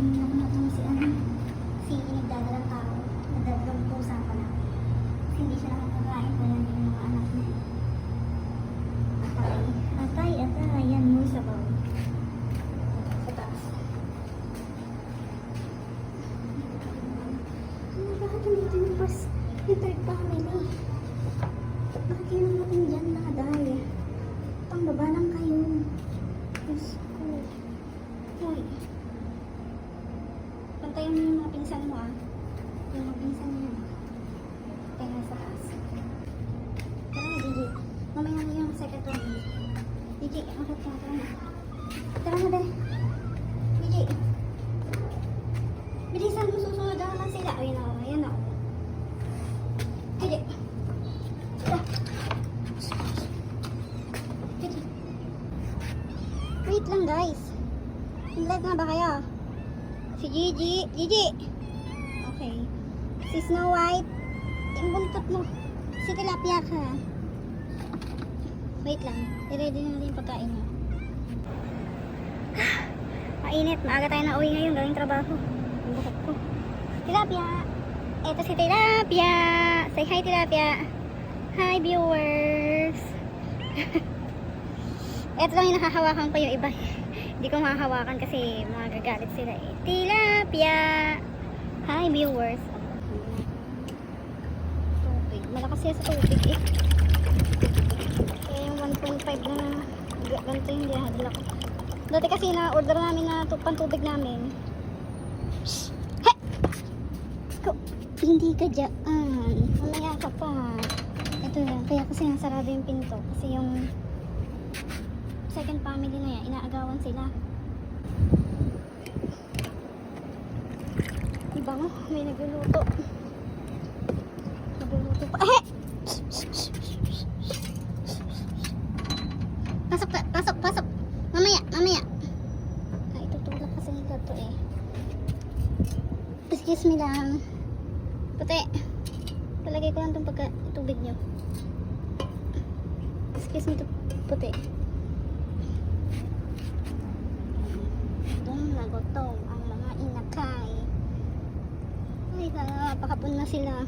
Thank you. Yung pinsan niya. Tayo sa taas. Tara na. Mamaya na yung second one. Gigi, akit ka. Tara. Tara na, be. Gigi. Bilisan mo, susunod na naman sila. Ayun na, ayun. Gigi. Wait lang, guys. Live na ba kayo? Si Gigi. Gigi! Okay. Si Snow White. Yung buntot mo. Si Tilapia ka. Wait lang. I-ready na natin yung pagkain mo. Mainit. Maaga tayo na uwi ngayon. Galing trabaho. Ang bukot ko. Tilapia! Ito si Tilapia! Say hi, Tilapia! Hi, viewers! Ito lang yung nakahawakan ko yung iba. Hindi ko makahawakan kasi magagalit sila eh. Tilapia! Hi viewers! Tubig. Malakas siya sa tubig eh. Kaya yung 1.5 na ga- ganito yung dinahadla ko. Dati kasi na-order namin na tu- pantubig namin. Shh! He! Ko, hindi ka dyan. Mamaya ka pa. Ito yan. Kaya kasi nasarado yung pinto. Kasi yung second family na yan, inaagawan sila. Mo, may nagluluto. Nagluluto pa. Eh! Pasok, pa- pasok, pasok. Mamaya, mamaya. Ay, tutulak kasi nila to eh. Excuse me lang. Puti. Palagay ko lang itong pagka tubig nyo. Excuse me to puti. Gutom na gutom ang mga inakay. Ay, napakapon na sila.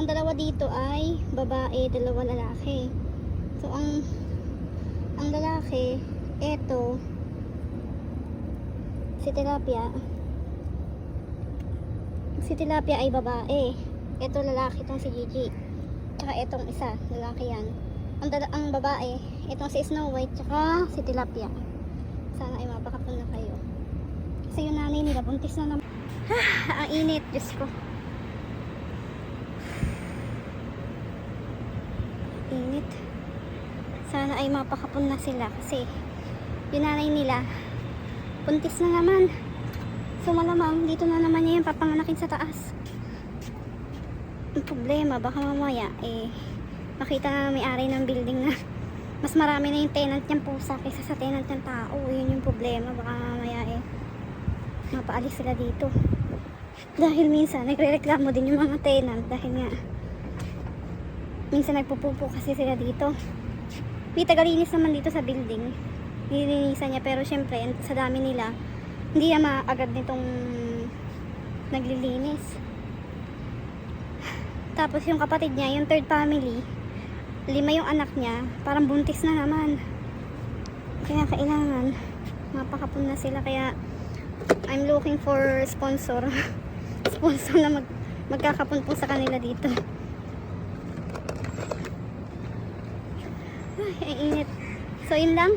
Ang dalawa dito ay babae, dalawa lalaki. So, ang ang lalaki, eto, si Tilapia. Si Tilapia ay babae. Ito lalaki itong si Gigi. Tsaka itong isa, lalaki yan. Ang, ang babae, itong si Snow White, tsaka si Tilapia. Sana ay mapakapon na kayo. Kasi yung nanay nila, buntis na naman. ang init, Diyos ko. Init. Sana ay mapakapon na sila kasi yung nanay nila, buntis na naman. So malamang, dito na naman niya yung papanganakin sa taas. Ang problema, baka mamaya, eh, makita na may-ari ng building na mas marami na yung tenant niyang pusa kaysa sa tenant ng tao. Yun yung problema. Baka mamaya eh, mapaalis sila dito. Dahil minsan, nagre-reklamo din yung mga tenant dahil nga, minsan nagpupupo kasi sila dito. May tagalinis naman dito sa building. Nilinisan niya pero syempre, sa dami nila, hindi na maagad nitong naglilinis. Tapos yung kapatid niya, yung third family, lima yung anak niya, parang buntis na naman. Kaya kailangan, mapakapon na sila. Kaya, I'm looking for sponsor. sponsor na mag, magkakapon po sa kanila dito. Ay, ang init. So, yun lang.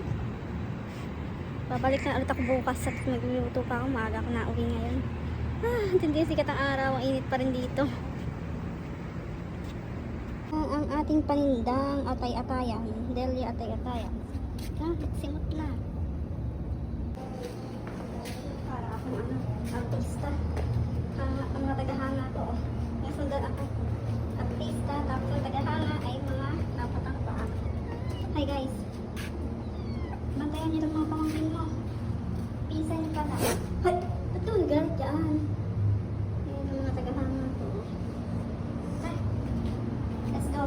Babalik na ulit ako bukas at magluluto pa ako. Maaga ako na uwi ngayon. Ah, hindi sikat ang araw. Ang init pa rin dito. Ang, ang ating panindang atay-atayan. Delia atay-atayan. Ah, simot na. Para akong ano, artista. Hanga, ang mga tagahanga ko. oh. May sundan ako. Artista. Tapos ang tagahanga ay mga. Hi guys. Bantayan niyo itong mga pamangkin mo. Pinsan niyo pala. Hoy! Ba't doon galit dyan? Ayan ang mga tagahanga ko. Let's go.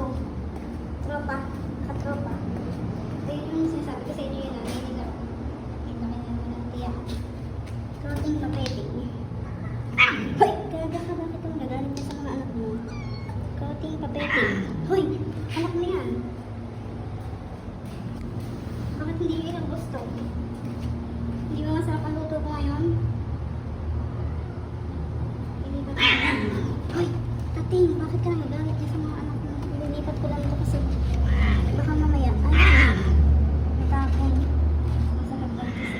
Tropa. Katropa. Ayun yung sinasabi ko sa inyo yun. Ayun yung laro. Ayun naman yung mga tiyak. Ikaw itong na pwede. Ah! Hoy! Gaga ka bakit ang nagalit ka sa mga anak mo? Ikaw itong papete. gusto. Hindi ba masarap ang luto ko ngayon? Ilipat ko lang. Uy, tating, bakit ka nagagalit niya sa mga anak mo? Ilipat ko lang ito kasi baka mamaya. Ay, natakon. Masarap lang kasi.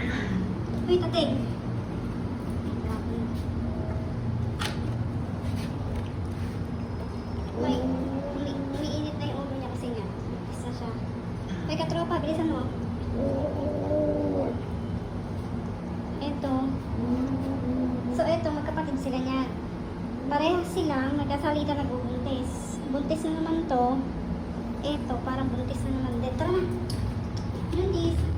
Uy, tating. Uy, umiinit na yung ulo niya kasi nga. Isa siya. Uy, katropa, bilisan mo. Oo. Parehas silang nagkasalita nagbubuntis. Buntis na naman to. Ito, parang buntis na naman. Tara na. Buntis.